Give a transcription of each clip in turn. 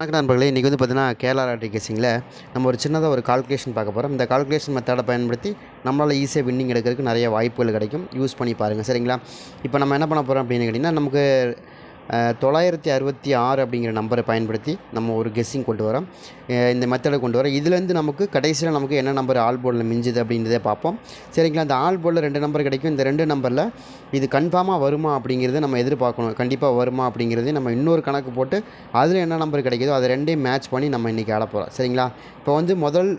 வணக்கம் நண்பர்களே இன்றைக்கி வந்து பார்த்தீங்கன்னா கேரளா லாட்ரி கேசிங்கில் நம்ம ஒரு சின்னதாக ஒரு கால்குலேஷன் பார்க்க போகிறோம் இந்த கால்குலேஷன் மெத்தடை பயன்படுத்தி நம்மளால் ஈஸியாக வின்னிங் எடுக்கிறதுக்கு நிறைய வாய்ப்புகள் கிடைக்கும். யூஸ் பண்ணி பாருங்கள் சரிங்களா? இப்போ நம்ம என்ன பண்ண போகிறோம் அப்படின்னு கேட்டிங்கன்னா நமக்கு தொள்ளாயிரத்தி அறுபத்தி ஆறு அப்படிங்கிற நம்பரை பயன்படுத்தி நம்ம ஒரு கெஸ்ஸிங் கொண்டு வரோம். இந்த மெத்தடை கொண்டு வரோம். இதுலேருந்து நமக்கு கடைசியில் நமக்கு என்ன நம்பர் ஆல் போர்டில் மிஞ்சுது அப்படின்றதே பார்ப்போம். சரிங்களா? அந்த ஆல் போர்டில் ரெண்டு நம்பர் கிடைக்கும். இந்த ரெண்டு நம்பரில் இது கன்ஃபார்மாக வருமா அப்படிங்கிறத நம்ம எதிர்பார்க்கணும். கண்டிப்பாக வருமா அப்படிங்கிறதே நம்ம இன்னொரு கணக்கு போட்டு அதில் என்ன நம்பர் கிடைக்குதோ அதை ரெண்டையும் மேட்ச் பண்ணி நம்ம இன்றைக்கி ஆட போகிறோம் சரிங்களா? இப்போ வந்து முதல்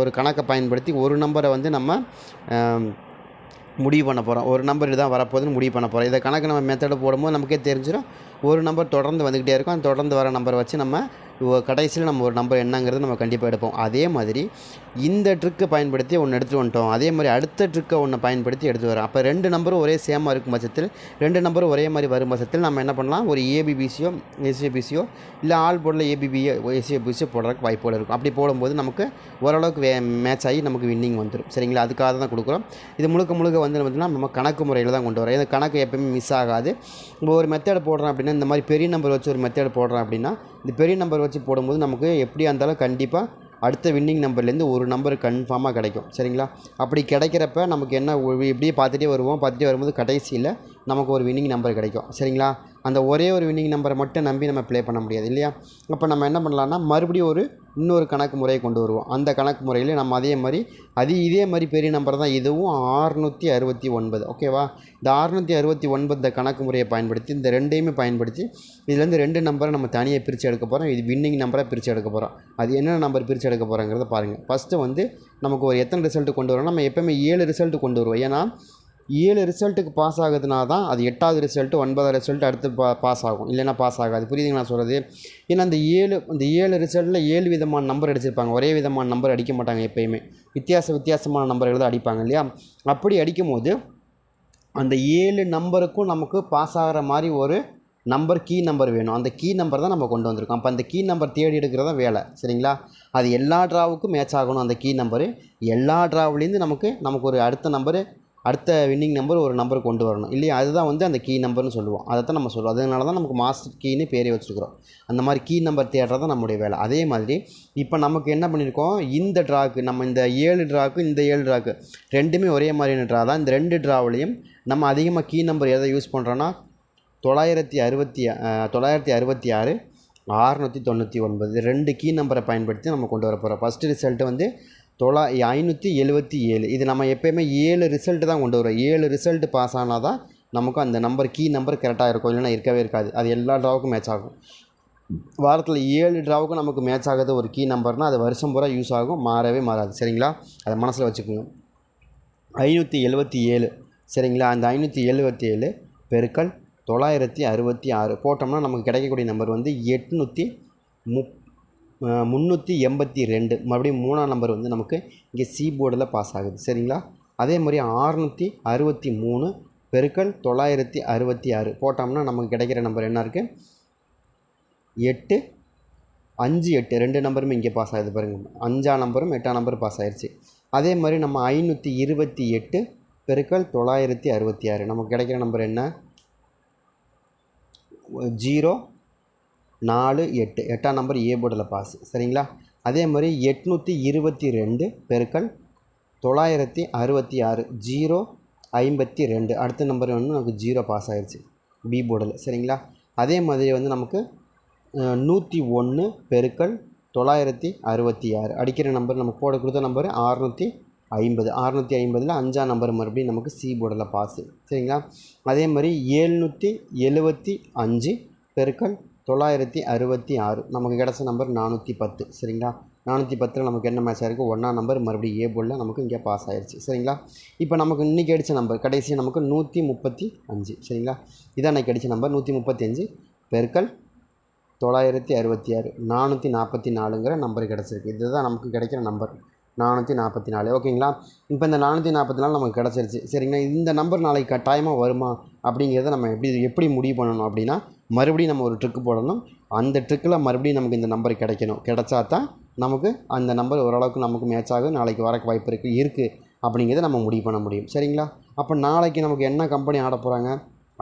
ஒரு கணக்கை பயன்படுத்தி ஒரு நம்பரை வந்து நம்ம முடிவு பண்ண போகிறோம் ஒரு நம்பர் இதுதான் வரப்போகுதுன்னு முடிவு பண்ண போகிறோம் இதை கணக்கு நம்ம மெத்தடை போடும்போது நமக்கே தெரிஞ்சிடும் ஒரு நம்பர் தொடர்ந்து வந்துக்கிட்டே இருக்கும். அந்த தொடர்ந்து வர நம்பரை வச்சு நம்ம கடைசியில் நம்ம ஒரு நம்பர் என்னங்கிறது நம்ம கண்டிப்பாக எடுப்போம். அதே மாதிரி இந்த ட்ரிக்கை பயன்படுத்தி ஒன்று எடுத்துகிட்டு வந்துட்டோம். அதே மாதிரி அடுத்த ட்ரிக்கை ஒன்று பயன்படுத்தி எடுத்து வரோம் அப்போ ரெண்டு நம்பரும் ஒரே சேமாக இருக்கும் பட்சத்தில் ரெண்டு நம்பரும் ஒரே மாதிரி வரும் பட்சத்தில் நம்ம என்ன பண்ணலாம்? ஒரு ஏபிபிசியோ எஸ்ஏபிசியோ இல்லை ஆல் போர்டில் ஏபிபியோ எஸ்ஏபிசியோ போடுறதுக்கு வாய்ப்புகள் இருக்கும். அப்படி போடும்போது நமக்கு ஓரளவுக்கு வே மேட்ச் ஆகி நமக்கு வின்னிங் வந்துடும் சரிங்களா? அதுக்காக தான் கொடுக்குறோம். இது முழுக்க முழுக்க வந்து பார்த்திங்கன்னா நம்ம கணக்கு முறையில் தான் கொண்டு வரோம் இந்த கணக்கு எப்பயுமே மிஸ் ஆகாது. இப்போ ஒரு மெத்தேட் போடுறோம் அப்படின்னா இந்த மாதிரி பெரிய நம்பர் வச்சு ஒரு மெத்தேட் போடுறோம் அப்படின்னா இந்த பெரிய நம்பர் வச்சு போடும்போது நமக்கு எப்படியா இருந்தாலும் கண்டிப்பாக அடுத்த வின்னிங் நம்பர்லேருந்து ஒரு நம்பர் கன்ஃபார்மாக கிடைக்கும். சரிங்களா? அப்படி கிடைக்கிறப்ப நமக்கு என்ன எப்படியே இப்படியே பார்த்துட்டே வருவோம். பார்த்துட்டே வரும்போது கடைசியில் நமக்கு ஒரு வின்னிங் நம்பர் கிடைக்கும். சரிங்களா? அந்த ஒரே ஒரு வின்னிங் நம்பரை மட்டும் நம்பி நம்ம ப்ளே பண்ண முடியாது இல்லையா? அப்போ நம்ம என்ன பண்ணலான்னா மறுபடியும் ஒரு இன்னொரு கணக்கு முறையை கொண்டு வருவோம். அந்த கணக்கு முறையில் நம்ம அதே மாதிரி அது இதே மாதிரி பெரிய நம்பர் தான். இதுவும் ஆறுநூற்றி அறுபத்தி ஒன்பது. ஓகேவா இந்த ஆறுநூற்றி அறுபத்தி ஒன்பது இந்த கணக்கு முறையை பயன்படுத்தி இந்த ரெண்டையுமே பயன்படுத்தி இதுலேருந்து ரெண்டு நம்பரை நம்ம தனியாக பிரித்து எடுக்க போகிறோம் இது வின்னிங் நம்பரை பிரித்து எடுக்க போகிறோம் அது என்னென்ன நம்பர் பிரித்து எடுக்க போகிறோங்கிறத பாருங்கள் ஃபஸ்ட்டு வந்து நமக்கு ஒரு எத்தனை ரிசல்ட்டு கொண்டு வரோம் நம்ம எப்போயுமே ஏழு ரிசல்ட்டு கொண்டு வருவோம். ஏன்னா ஏழு ரிசல்ட்டுக்கு பாஸ் ஆகுதுனா தான் அது எட்டாவது ரிசல்ட்டு ஒன்பதாவது ரிசல்ட் அடுத்து பா பாஸ் ஆகும். இல்லைன்னா பாஸ் ஆகாது. புரியுதுங்களா நான் சொல்கிறது ஏன்னா அந்த ஏழு அந்த ஏழு ரிசல்ட்டில் ஏழு விதமான நம்பர் அடிச்சிருப்பாங்க. ஒரே விதமான நம்பர் அடிக்க மாட்டாங்க எப்பயுமே. வித்தியாச வித்தியாசமான நம்பர்கள் தான் அடிப்பாங்க இல்லையா? அப்படி அடிக்கும்போது அந்த ஏழு நம்பருக்கும் நமக்கு பாஸ் ஆகிற மாதிரி ஒரு நம்பர் கீ நம்பர் வேணும். அந்த கீ நம்பர் தான் நம்ம கொண்டு வந்திருக்கோம். அப்போ அந்த கீ நம்பர் தேடி எடுக்கிறது தான் வேலை சரிங்களா? அது எல்லா ட்ராவுக்கும் மேட்ச் ஆகணும் அந்த கீ நம்பரு எல்லா ட்ராவிலேருந்து நமக்கு நமக்கு ஒரு அடுத்த நம்பரு அடுத்த வின்னிங் நம்பர் ஒரு நம்பர் கொண்டு வரணும். இல்லையா? அதுதான் வந்து அந்த கீ நம்பர்னு சொல்லுவோம். அதை தான் நம்ம சொல்லுவோம். அதனால தான் நமக்கு மாஸ்டர் கீன்னு பேரே வச்சுருக்கிறோம். அந்த மாதிரி கீ நம்பர் தேடுறது தான் நம்முடைய வேலை. அதே மாதிரி இப்போ நமக்கு என்ன பண்ணியிருக்கோம்? இந்த ட்ராக்கு நம்ம இந்த ஏழு ட்ராக்கு இந்த ஏழு ட்ராக்கு ரெண்டுமே ஒரே மாதிரியான ட்ரா தான். இந்த ரெண்டு ட்ராவிலையும் நம்ம அதிகமாக கீ நம்பர் எதை யூஸ் பண்ணுறோன்னா தொள்ளாயிரத்தி அறுபத்தி தொள்ளாயிரத்தி அறுபத்தி ஆறு ஆறுநூற்றி தொண்ணூற்றி ஒன்பது. ரெண்டு கீ நம்பரை பயன்படுத்தி நம்ம கொண்டு வர போகிறோம் ஃபஸ்ட்டு ரிசல்ட்டு வந்து தொள்ளா ஐநூற்றி எழுபத்தி ஏழு. இது நம்ம எப்போயுமே ஏழு ரிசல்ட்டு தான் கொண்டு வரும் ஏழு ரிசல்ட்டு பாஸ் ஆனால் தான் நமக்கு அந்த நம்பர் கீ நம்பர் கரெக்டாக இருக்கும். இல்லைன்னா இருக்கவே இருக்காது. அது எல்லா ட்ராவுக்கும் மேட்ச் ஆகும். வாரத்தில் ஏழு ட்ராவுக்கும் நமக்கு மேட்ச் ஆகுது ஒரு கீ நம்பர்னால் அது வருஷம் பூரா யூஸ் ஆகும். மாறவே மாறாது. சரிங்களா? அதை மனசில் வச்சுக்கோங்க. ஐநூற்றி எழுபத்தி ஏழு. சரிங்களா? அந்த ஐநூற்றி எழுபத்தி ஏழு பெருக்கல் தொள்ளாயிரத்தி அறுபத்தி ஆறு போட்டோம்னா நமக்கு கிடைக்கக்கூடிய நம்பர் வந்து எட்நூற்றி முப் முந்நூற்றி எண்பத்தி ரெண்டு. மறுபடியும் மூணாம் நம்பர் வந்து நமக்கு இங்கே சி போர்டில் பாஸ் ஆகுது. சரிங்களா? அதே மாதிரி ஆறுநூற்றி அறுபத்தி மூணு பெருக்கல் தொள்ளாயிரத்தி அறுபத்தி ஆறு. போட்டோம்னா நமக்கு கிடைக்கிற நம்பர் என்ன இருக்குது எட்டு அஞ்சு எட்டு. ரெண்டு நம்பருமே இங்கே பாஸ் ஆகுது பாருங்கள் அஞ்சாம் நம்பரும் எட்டாம் நம்பரும் பாஸ் ஆயிடுச்சு அதே மாதிரி நம்ம ஐநூற்றி இருபத்தி எட்டு பெருக்கல் தொள்ளாயிரத்தி அறுபத்தி ஆறு. நமக்கு கிடைக்கிற நம்பர் என்ன? ஜீரோ நாலு எட்டு. எட்டாம் நம்பர் ஏ போர்டில் பாஸ் சரிங்களா? அதே மாதிரி எட்நூற்றி இருபத்தி ரெண்டு பெருக்கள் தொள்ளாயிரத்தி அறுபத்தி ஆறு ஜீரோ ஐம்பத்தி ரெண்டு. அடுத்த நம்பர் வந்து நமக்கு ஜீரோ பாஸ் ஆகிடுச்சு பி போர்டில் சரிங்களா? அதே மாதிரி வந்து நமக்கு நூற்றி ஒன்று பெருக்கல் தொள்ளாயிரத்தி அறுபத்தி ஆறு. அடிக்கிற நம்பர் நமக்கு போட கொடுத்த நம்பர் அறுநூற்றி ஐம்பது. அறுநூற்றி ஐம்பதில் அஞ்சாம் நம்பர் மறுபடியும் நமக்கு சி போர்டில் பாஸு சரிங்களா? அதே மாதிரி ஏழ்நூற்றி எழுபத்தி அஞ்சு பெருக்கள் தொள்ளாயிரத்தி அறுபத்தி ஆறு. நமக்கு கிடச்ச நம்பர் நானூற்றி பத்து. சரிங்களா? நானூற்றி பத்தில் நமக்கு என்ன மேட்ச் ஆயிருக்கு? ஒன்றா நம்பர் மறுபடியும் ஏ போர்டில் நமக்கு இங்கே பாஸ் ஆயிடுச்சு சரிங்களா? இப்போ நமக்கு இன்றைக்கி அடித்த நம்பர் கடைசி நமக்கு நூற்றி முப்பத்தி அஞ்சு. சரிங்களா? இதான் இன்றைக்கி அடித்த நம்பர் நூற்றி முப்பத்தி அஞ்சு. பெருக்கல் தொள்ளாயிரத்தி அறுபத்தி ஆறு. நானூற்றி நாற்பத்தி நாலுங்கிற நம்பர் கிடச்சிருக்கு. இதுதான் நமக்கு கிடைக்கிற நம்பர் நானூற்றி நாற்பத்தி நாலு. ஓகேங்களா? இப்போ இந்த நானூற்றி நாற்பத்தி நாலு நமக்கு கிடச்சிருச்சு. சரிங்களா? இந்த நம்பர் நாளைக்கு கட்டாயமாக வருமா? அப்படிங்கிறத நம்ம எப்படி எப்படி முடிவு பண்ணணும் அப்படின்னா மறுபடியும் நம்ம ஒரு ட்ரிக்கு போடணும். அந்த ட்ரிக்கில் மறுபடியும் நமக்கு இந்த நம்பர் கிடைக்கணும். கிடைச்சா தான் நமக்கு அந்த நம்பர் ஓரளவுக்கு நமக்கு மேட்ச் ஆகும். நாளைக்கு வரக்கு வாய்ப்பு இருக்குது இருக்குது அப்படிங்கிறத நம்ம முடிவு பண்ண முடியும். சரிங்களா? அப்போ நாளைக்கு நமக்கு என்ன கம்பெனி ஆட போகிறாங்க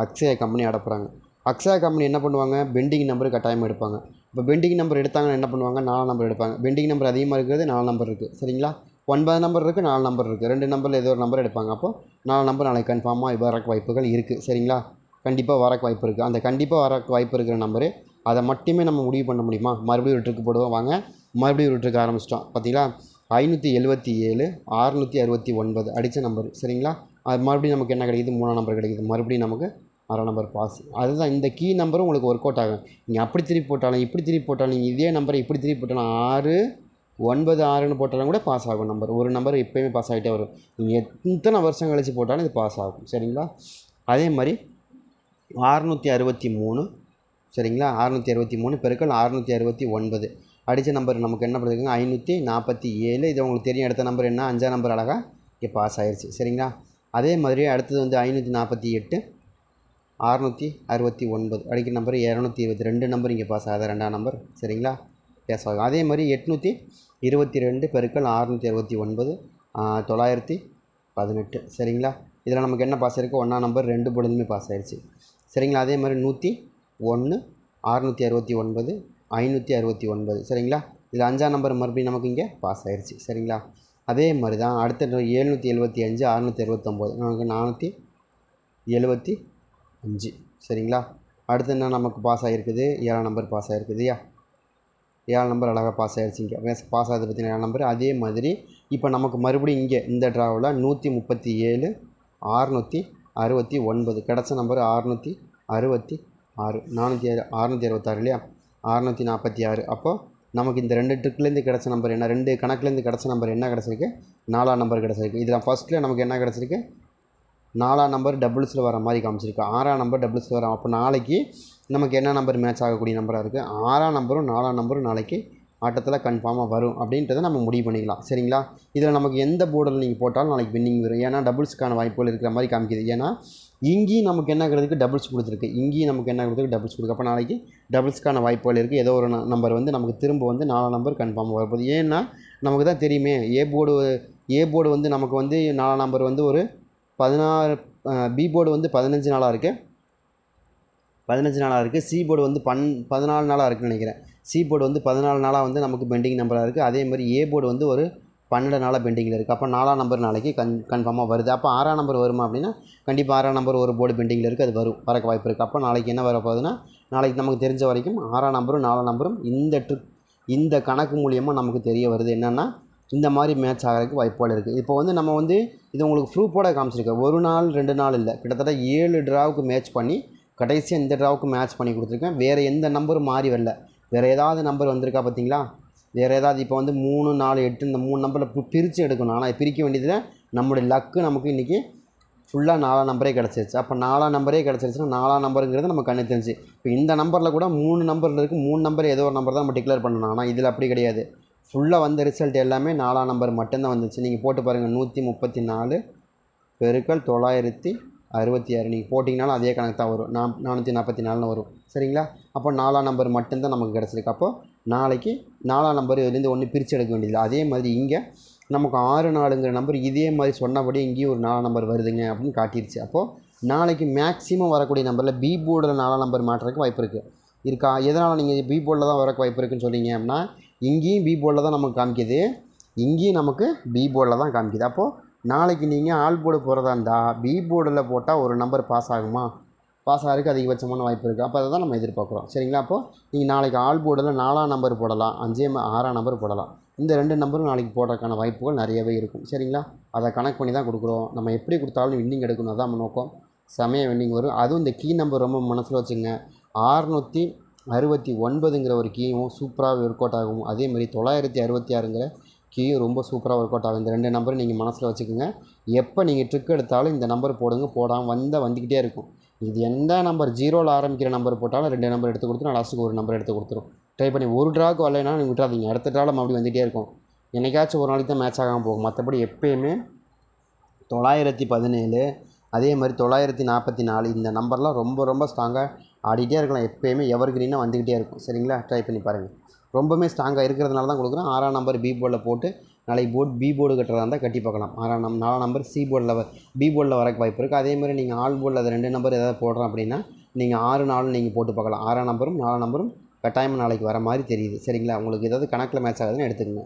அக்ஷயா கம்பெனி ஆட போகிறாங்க அக்ஷயா கம்பெனி என்ன பண்ணுவாங்க? பெண்டிங் நம்பர் கட்டாயமாக எடுப்பாங்க. இப்போ பெண்டிங் நம்பர் எடுத்தாங்கன்னா என்ன பண்ணுவாங்க? நாலு நம்பர் எடுப்பாங்க. பெண்டிங் நம்பர் அதிகமாக இருக்கிறது நாலு நம்பர் இருக்குது சரிங்களா? ஒன்பது நம்பர் இருக்குது நாலு நம்பர் இருக்குது ரெண்டு நம்பரில் ஏதோ ஒரு நம்பர் எடுப்பாங்க. அப்போது நாலு நம்பர் நாளைக்கு கன்ஃபார்மாக வரக்கு வாய்ப்புகள் இருக்குது சரிங்களா? கண்டிப்பாக வரக்கு வாய்ப்பு இருக்குது அந்த கண்டிப்பாக வரக்கு வாய்ப்பு இருக்கிற நம்பரு அதை மட்டுமே நம்ம முடிவு பண்ண முடியுமா? மறுபடியும் ஒரு ட்ரிக்கு போடுவோம். வாங்க. மறுபடியும் ஒரு ட்ரிக் ஆரம்பிச்சிட்டோம். பார்த்தீங்களா? ஐநூற்றி எழுபத்தி ஏழு அறுநூற்றி அறுபத்தி ஒன்பது அடித்த நம்பர் சரிங்களா? அது மறுபடியும் நமக்கு என்ன கிடைக்குது? மூணாம் நம்பர் கிடைக்குது. மறுபடியும் நமக்கு அரை நம்பர் பாஸ் அதுதான் இந்த கீ நம்பரும் உங்களுக்கு ஒர்க் அவுட் ஆகும். நீங்கள் அப்படி திருப்பி போட்டாலும் இப்படி திருப்பி போட்டாலும் நீங்கள் இதே நம்பரை இப்படி திருப்பி போட்டாலும் ஆறு ஒன்பது ஆறுன்னு போட்டாலும் கூட பாஸ் ஆகும் நம்பர் ஒரு நம்பர் எப்போயுமே பாஸ் ஆகிட்டே வரும். நீங்கள் எத்தனை வருஷம் கழித்து போட்டாலும் இது பாஸ் ஆகும். சரிங்களா? அதே மாதிரி அறுநூற்றி அறுபத்தி மூணு சரிங்களா? அறுநூற்றி அறுபத்தி மூணு பெருக்கள் அறுநூற்றி அறுபத்தி ஒன்பது. அடித்த நம்பர் நமக்கு என்ன பண்ணுறதுங்க ஐநூற்றி நாற்பத்தி ஏழு. இது உங்களுக்கு தெரியும். அடுத்த நம்பர் என்ன? அஞ்சாம் நம்பர் அழகாக இங்கே பாஸ் ஆயிடுச்சு சரிங்களா? அதே மாதிரி அடுத்தது வந்து ஐநூற்றி நாற்பத்தி எட்டு அறுநூற்றி அறுபத்தி ஒன்பது. அடிக்கிற நம்பர் இரநூத்தி இருபத்தி ரெண்டு நம்பர் இங்கே பாஸ் ஆகுது ரெண்டாம் நம்பர் சரிங்களா? பாஸ் ஆகும் அதே மாதிரி எட்நூற்றி இருபத்தி ரெண்டு பெருக்கள் அறுநூற்றி அறுபத்தி ஒன்பது தொள்ளாயிரத்தி பதினெட்டு. சரிங்களா? இதில் நமக்கு என்ன பாஸ் இருக்குது ஒன்றாம் நம்பர் ரெண்டு பொழுதுமே பாஸ் ஆயிடுச்சு சரிங்களா? அதே மாதிரி நூற்றி ஒன்று அறுநூற்றி அறுபத்தி ஒன்பது ஐநூற்றி அறுபத்தி ஒன்பது. சரிங்களா? இதில் அஞ்சாம் நம்பர் மறுபடியும் நமக்கு இங்கே பாஸ் ஆயிடுச்சு சரிங்களா? அதே மாதிரி தான் அடுத்த எழுநூற்றி எழுபத்தி அஞ்சு அறுநூற்றி அறுபத்தொம்போது. நமக்கு நானூற்றி எழுபத்தி அஞ்சு. சரிங்களா? அடுத்து என்ன நமக்கு பாஸ் ஆகிருக்குது ஏழாம் நம்பர் பாஸ் ஆகிருக்குதுயா ஏழு நம்பர் அழகாக பாஸ் ஆகிடுச்சு இங்கே பாஸ் ஆகுது பார்த்தீங்கன்னா ஏழு நம்பர் அதே மாதிரி இப்போ நமக்கு மறுபடியும் இங்கே இந்த ட்ராவில் நூற்றி முப்பத்தி ஏழு ஆறுநூற்றி அறுபத்தி ஒன்பது. கிடச்ச நம்பர் அறுநூற்றி அறுபத்தி ஆறு. நானூற்றி அறுநூற்றி அறுபத்தாறு இல்லையா? அறுநூற்றி நாற்பத்தி ஆறு அப்போது நமக்கு இந்த ரெண்டு ட்ரிக்லேருந்து கிடச்ச நம்பர் என்ன? ரெண்டு கணக்குலேருந்து கிடச்ச நம்பர் என்ன கிடச்சிருக்கு? நாலாம் நம்பர் கிடச்சிருக்கு. இதில் ஃபஸ்ட்டில் நமக்கு என்ன கிடச்சிருக்கு? நாலாம் நம்பர் டபுள்ஸில் வர மாதிரி காமிச்சிருக்கு. ஆறாம் நம்பர் டபுள்ஸில் வர அப்போ நாளைக்கு நமக்கு என்ன நம்பர் மேட்ச் ஆகக்கூடிய நம்பராக இருக்குது ஆறாம் நம்பரும் நாலாம் நம்பரும் நாளைக்கு ஆட்டத்தில் கன்ஃபார்மாக வரும். அப்படின்றத நம்ம முடிவு பண்ணிக்கலாம். சரிங்களா? இதில் நமக்கு எந்த போர்டில் நீங்கள் போட்டாலும் நாளைக்கு வின்னிங் வரும். ஏன்னா டபுள்ஸ்க்கான வாய்ப்புகள் இருக்கிற மாதிரி காமிக்குது. ஏன்னா இங்கேயும் நமக்கு என்ன கிடைக்கு டபுள்ஸ் கொடுத்துருக்கு. இங்கேயும் நமக்கு என்ன கொடுத்துருக்கு டபுள்ஸ் கொடுக்கு அப்போ நாளைக்கு டபுள்ஸ்க்கான வாய்ப்புகள் இருக்குது ஏதோ ஒரு நம்பர் வந்து நமக்கு திரும்ப வந்து நாலாம் நம்பர் கன்ஃபார்மாக வரப்போகுது ஏன்னா நமக்கு தான் தெரியுமே. ஏ போர்டு ஏ போர்டு வந்து நமக்கு வந்து நாலாம் நம்பர் வந்து ஒரு பதினாறு பி போர்டு வந்து பதினஞ்சு நாளாக இருக்குது பதினஞ்சு நாளாக இருக்குது சி போர்டு வந்து பன் பதினாலு நாளாக இருக்குன்னு நினைக்கிறேன். சி போர்டு வந்து பதினாலு நாளாக வந்து நமக்கு பெண்டிங் நம்பராக இருக்குது அதே மாதிரி ஏ போர்டு வந்து ஒரு பன்னெண்டு நாளாக பெண்டிங்கில் இருக்குது அப்போ நாலாம் நம்பர் நாளைக்கு கன் கன்ஃபார்மாக வருது. அப்போ ஆறாம் நம்பர் வருமா அப்படின்னா கண்டிப்பாக ஆறாம் நம்பர் ஒரு போர்டு பெண்டிங்கில் இருக்குது அது வரும். வரக்கு வாய்ப்பு இருக்குது அப்போ நாளைக்கு என்ன வரப்போகுதுன்னா நாளைக்கு நமக்கு தெரிஞ்ச வரைக்கும் ஆறாம் நம்பரும் நாலாம் நம்பரும் இந்த ட்ரிப் இந்த கணக்கு மூலியமாக நமக்கு தெரிய வருது. என்னென்னா இந்த மாதிரி மேட்ச் ஆகிறதுக்கு வாய்ப்புகள் இருக்குது இப்போ வந்து நம்ம வந்து இது உங்களுக்கு ப்ரூஃபோட காமிச்சிருக்கேன். ஒரு நாள் ரெண்டு நாள் இல்லை. கிட்டத்தட்ட ஏழு ட்ராவுக்கு மேட்ச் பண்ணி கடைசியாக இந்த ட்ராவுக்கு மேட்ச் பண்ணி கொடுத்துருக்கேன். வேறு எந்த நம்பரும் மாறி வரல. வேறு ஏதாவது நம்பர் வந்திருக்கா பார்த்தீங்களா வேறு ஏதாவது இப்போ வந்து மூணு நாலு எட்டு இந்த மூணு நம்பரில் பிரித்து எடுக்கணும். ஆனால் பிரிக்க வேண்டியதில் நம்மளுடைய லக்கு நமக்கு இன்றைக்கி ஃபுல்லாக நாலாம் நம்பரே கிடச்சிருச்சு. அப்போ நாலாம் நம்பரே கிடச்சிருச்சுன்னா நாலாம் நம்பருங்கிறது நம்ம கண்ணு தெரிஞ்சு. இப்போ இந்த நம்பரில் கூட மூணு நம்பரில் இருக்குது மூணு நம்பர் ஏதோ ஒரு நம்பர் தான் நம்ம டிக்ளேர் பண்ணணும். ஆனால் இதில் அப்படி கிடையாது. ஃபுல்லாக வந்த ரிசல்ட் எல்லாமே நாலாம் நம்பர் மட்டும்தான் வந்துச்சு. நீங்கள் போட்டு பாருங்கள் நூற்றி முப்பத்தி நாலு பெருக்கல் தொள்ளாயிரத்தி அறுபத்தி ஆறு. நீங்கள் போட்டிங்கனாலும் அதே கணக்கு தான் வரும். நான் நானூற்றி நாற்பத்தி நாலுன்னு வரும். சரிங்களா? அப்போ நாலாம் நம்பர் மட்டும்தான் நமக்கு கிடச்சிருக்கு. அப்போது நாளைக்கு நாலாம் நம்பர் இதுலேருந்து ஒன்று பிரித்து எடுக்க வேண்டியது அதே மாதிரி இங்கே நமக்கு ஆறு நாலுங்கிற நம்பர் இதே மாதிரி சொன்னபடி இங்கேயும் ஒரு நாலாம் நம்பர் வருதுங்க அப்படின்னு காட்டிருச்சு. அப்போது நாளைக்கு மேக்ஸிமம் வரக்கூடிய நம்பரில் பி போர்டில் நாலாம் நம்பர் மாட்டுறதுக்கு வாய்ப்பு இருக்குது இருக்கா? எதனால் நீங்கள் பி போர்டில் தான் வரக்கு வாய்ப்பு இருக்குன்னு சொன்னீங்க அப்படின்னா இங்கேயும் பி போர்டில் தான் நமக்கு காமிக்குது. இங்கேயும் நமக்கு பி போர்டில் தான் காமிக்குது. அப்போது நாளைக்கு நீங்கள் ஆல் போர்டு போகிறதா இருந்தால் பி போர்டில் போட்டால் ஒரு நம்பர் பாஸ் ஆகுமா? பாஸ் ஆகிறதுக்கு அதிகபட்சமான வாய்ப்பு இருக்குது அப்போ அதை தான் நம்ம எதிர்பார்க்குறோம். சரிங்களா? அப்போது நீங்கள் நாளைக்கு ஆல் போர்டில் நாலாம் நம்பர் போடலாம். அஞ்சே ஆறாம் நம்பர் போடலாம். இந்த ரெண்டு நம்பரும் நாளைக்கு போடுறதுக்கான வாய்ப்புகள் நிறையவே இருக்கும். சரிங்களா? அதை கணக்கு பண்ணி தான் கொடுக்குறோம். நம்ம எப்படி கொடுத்தாலும் வின்னிங் எடுக்கணும். அதான் நம்ம நோக்கம். செமையாக வின்னிங் வரும். அதுவும் இந்த கீ நம்பர் ரொம்ப மனசில் வச்சுங்க ஆறுநூற்றி அறுபத்தி ஒன்பதுங்கிற ஒரு கீயும் சூப்பராக ஒர்க் அவுட் ஆகும் அதேமாதிரி தொள்ளாயிரத்தி அறுபத்தி ஆறுங்கிற கீயும் ரொம்ப சூப்பராக ஒர்க் அவுட் ஆகும். இந்த ரெண்டு நம்பரும் நீங்கள் மனசில் வச்சுக்கோங்க. எப்போ நீங்கள் ட்ரிக் எடுத்தாலும் இந்த நம்பர் போடுங்க. போடாமல் வந்தால் வந்துக்கிட்டே இருக்கும். இது எந்த நம்பர் ஜீரோவில் ஆரம்பிக்கிற நம்பர் போட்டாலும் ரெண்டு நம்பர் எடுத்து கொடுத்துரும். லாஸ்ட்டுக்கு ஒரு நம்பர் எடுத்து கொடுத்துரும். ட்ரை பண்ணி ஒரு ட்ராக்கு வரலைன்னா நீங்கள் விட்றாதீங்க அடுத்த ட்ராவில் மறுபடியும் வந்துகிட்டே இருக்கும். என்னைக்காச்சும் ஒரு நாளைக்கு தான் மேட்ச் ஆகாமல் போகும். மற்றபடி எப்பயுமே தொள்ளாயிரத்தி பதினேழு அதே மாதிரி தொள்ளாயிரத்தி நாற்பத்தி நாலு இந்த நம்பர்லாம் ரொம்ப ரொம்ப ஸ்ட்ராங்காக ஆடிட்டே இருக்கலாம். எப்போயுமே எவர் கிரீனாக வந்துக்கிட்டே இருக்கும். சரிங்களா? ட்ரை பண்ணி பாருங்கள் ரொம்பவுமே ஸ்ட்ராங்காக இருக்கிறதுனால தான் கொடுக்குறோம். ஆறாம் நம்பர் பி போர்டில் போட்டு நாளைக்கு போர்டு பி போர்டு கட்டுறதா இருந்தால் கட்டி பார்க்கலாம். ஆறாம் நம் நாலாம் நம்பர் சி போர்டில் பி போர்டில் வரக்கு வாய்ப்பு இருக்குது அதே மாதிரி நீங்கள் ஆல் போர்டில் அது ரெண்டு நம்பர் ஏதாவது போடுறோம் அப்படின்னா நீங்கள் ஆறு நாலும் நீங்கள் போட்டு பார்க்கலாம். ஆறாம் நம்பரும் நாலாம் நம்பரும் கட்டாயமாக நாளைக்கு வர மாதிரி தெரியுது. சரிங்களா? உங்களுக்கு ஏதாவது கணக்கில் மேட்ச் ஆகுதுன்னு எடுத்துக்கங்க.